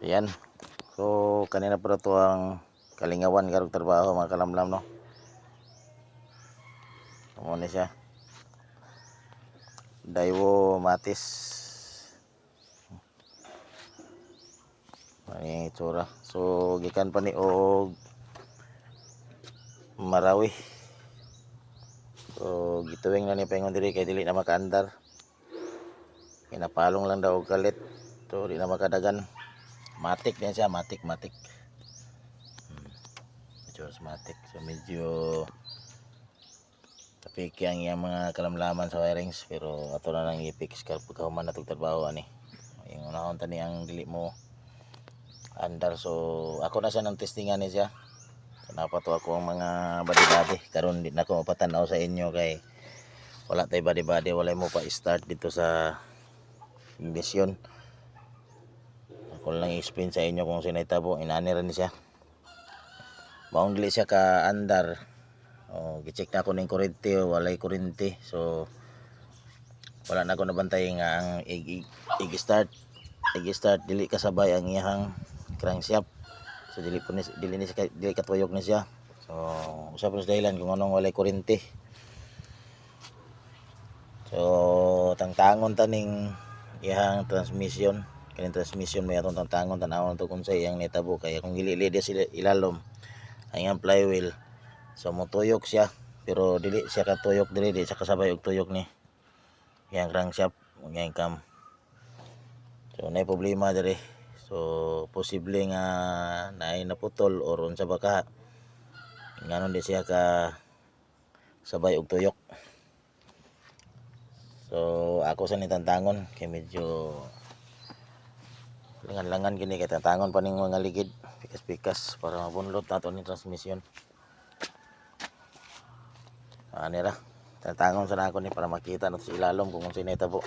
Ayan. So, kanina pa to ang kalingawan karong trabaho mga kalamlam no. Amo ni siya. Daiwo Matis. Ani itsura. So, gikan pa ni og Marawi. So, gituwing na ni paingon diri kay dili na makaandar. Kinapalong lang daw kalit. So, di na makadagan. Matik din siya, matik, matik. Hmm. Medyo matik. So, medyo tapiki ang iyang mga kalamlaman sa wirings pero ato na lang i-fix. Kaya pagkahuman na trabaho ani. Yung unahon tani ang dili mo andar. So ako na siya ng testingan ni siya. So, napato ako ang mga badi-badi karon di na ko mapatanaw sa inyo kay wala tay badi-badi wala mo pa start dito sa mission ako lang i-explain sa inyo kung sinitabo inani rin siya. Maong dili siya ka andar oh gi-check na ako ning kurente. Walay kurente. So wala na ako nabantay nga ang i-start i-start dili kasabay ang iyang crankshaft. So dili po ni dili ni siya- dili katuyok ni siya. So usa po sa dahilan kung anong walay kurente. So tangtangon taning iyang transmission kaning transmission may atong tangtangon tanawon to kung sa iyang netabo kaya kung sila ilalom ang flywheel so motuyok siya. Pero dili siya katuyok dili di siya kasabay og tuyok ni iyang crankshaft ug iyang cam. So nay problema diri. So posible nga naay naputol or unsa ba ka nganon di siya ka sabay og tuyok. So ako sa nitantangon kay medyo langan-langan gini kay tantangon pa ning mga ligid pikas-pikas para mabunlot nato ni transmission ani ra tantangon sa nako ni para makita nato sa ilalom kung unsa po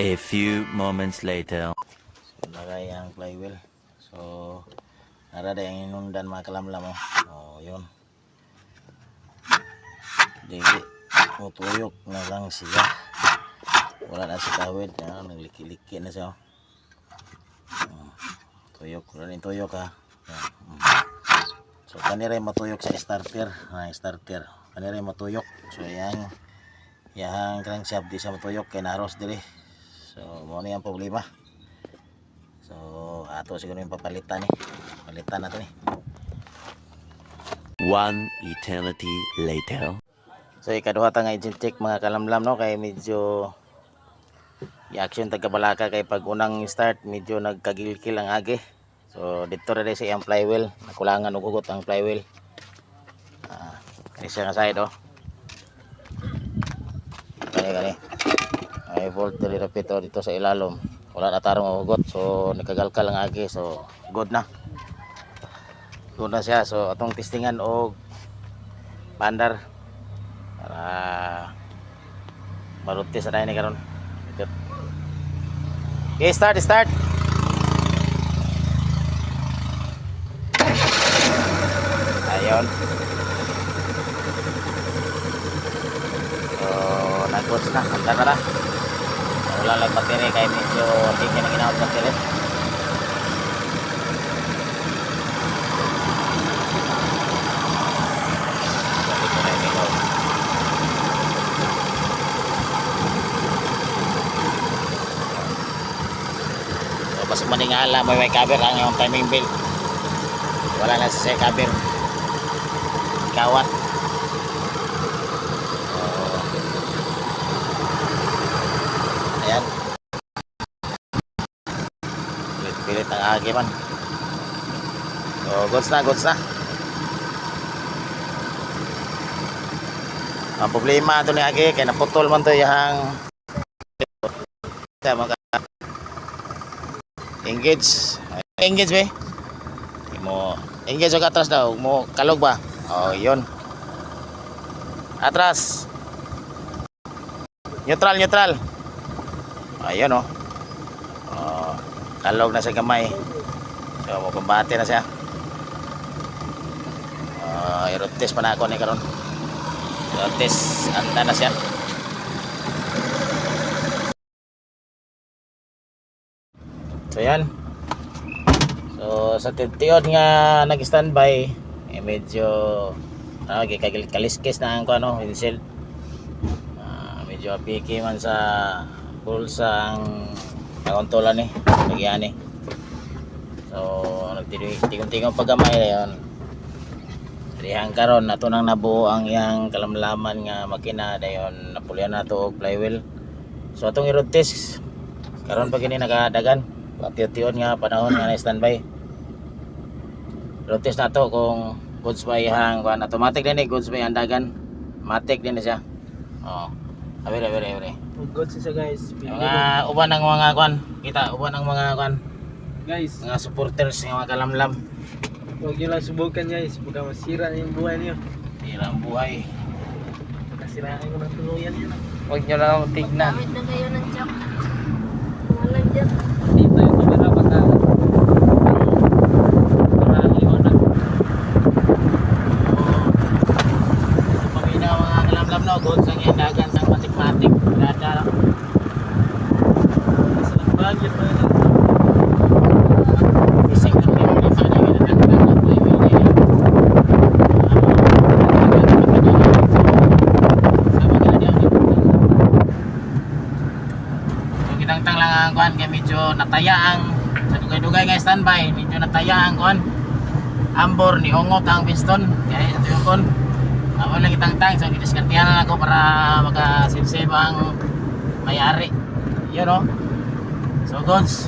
A few moments later. So, lagay ang flywheel. So, narada yung inundan mga kalamlam. Oh. So, yun. Dili, mutuyok na lang siya. Wala na si kawid. Ah, nagliki-liki na siya. Oh. Tuyok. Wala na yung tuyok ha. So, kanira matuyok sa starter. Ah, starter. Kanira matuyok. So, yan. Yang crankshaft di siya matuyok kay naros dili. So, mo na yung problema. So, ato siguro yung papalitan ni. Palitan nato ni. One eternity later. So, ikaduha ta nga engine check mga kalamlam no kay medyo i-action tagkabalaka kay pag unang start medyo nagkagilkil ang agi. So, dito rin sa iyang flywheel. Nakulangan og hugot ang flywheel. Ah, kani siya nga side oh. Kani kani. Ay volt rapito dito sa ilalom. Wala na tarong ang hugot. So, nakagalkal ang agi. So, good na. Good na siya. So, atong testingan og pandar para maruti sa tayo ni karon. Ito. Okay, start, start. Ayun. So, nag-goods na. Handa na. Wala lang battery kay medyo hindi na ginawag battery. Hindi ko na ginawag. Maningala, may may cover ang yung timing belt. Wala na sa cover. Kawat. So, ayan. Pilit-pilit ang agi man. So, goods na, goods na. Ang problema ito ni Agi, kaya naputol man to yung Kaya mga engage. Engage be. Mo engage og atras daw, mo kalog ba? Oh, yun. Atras. Neutral, neutral. Ayun oh. Oh, kalog na sa gamay. So, mo kumbate na siya. Oh, i-road test pa na ako ni karon. Road test, anda na siya. So yan. So sa titiyon nga nag-standby, eh, medyo kay kaliskis na ang ano, windshield. Ah, medyo piki man sa bulsa ang nakontola ni, nagyan ni. So nagtigong-tigong paggamay na yun. Dihang karon nato nang nabuo ang iyang kalamlaman nga makina dayon napulyan nato og flywheel. So atong i-road test karon pa kini nakadagan. Patiyon nga panahon nga na standby. Road test nato kung goods ba ihang kuan automatic din eh goods ba ang dagan. Matic din na siya. Oh. Abire abire abire. Good siya guys. Mga uban ng mga kuan, kita uban ng mga kuan, Guys, mga supporters ng mga kalamlam. huwag nyo lang subukan guys. Baka masira na yung buhay niyo. Tira ang buhay. Kasiraan ko ng tuluyan yun. Huwag nyo lang tignan. Gamit na kayo ng chok. Walang dyan. Dito yung kamera baka para liwanag. So, pamina mga kalamlam no, goods ang iyang dagan sang matik-matik. Dada. Sa budget pa yun. Ising ng limang lima na ginatagdag ng flywheel niya. Sama ka na diyan. So, kinangtang lang ang kuhan kay medyo nataya ang sa dugay-dugay nga standby, medyo nataya ang kuhan. Ambor ni Ongot ang piston. Kaya ito yung kon. Ako lang itangtang. So, didiskartihan na ako para makasave-save ang may-ari. Yun o. So, goods.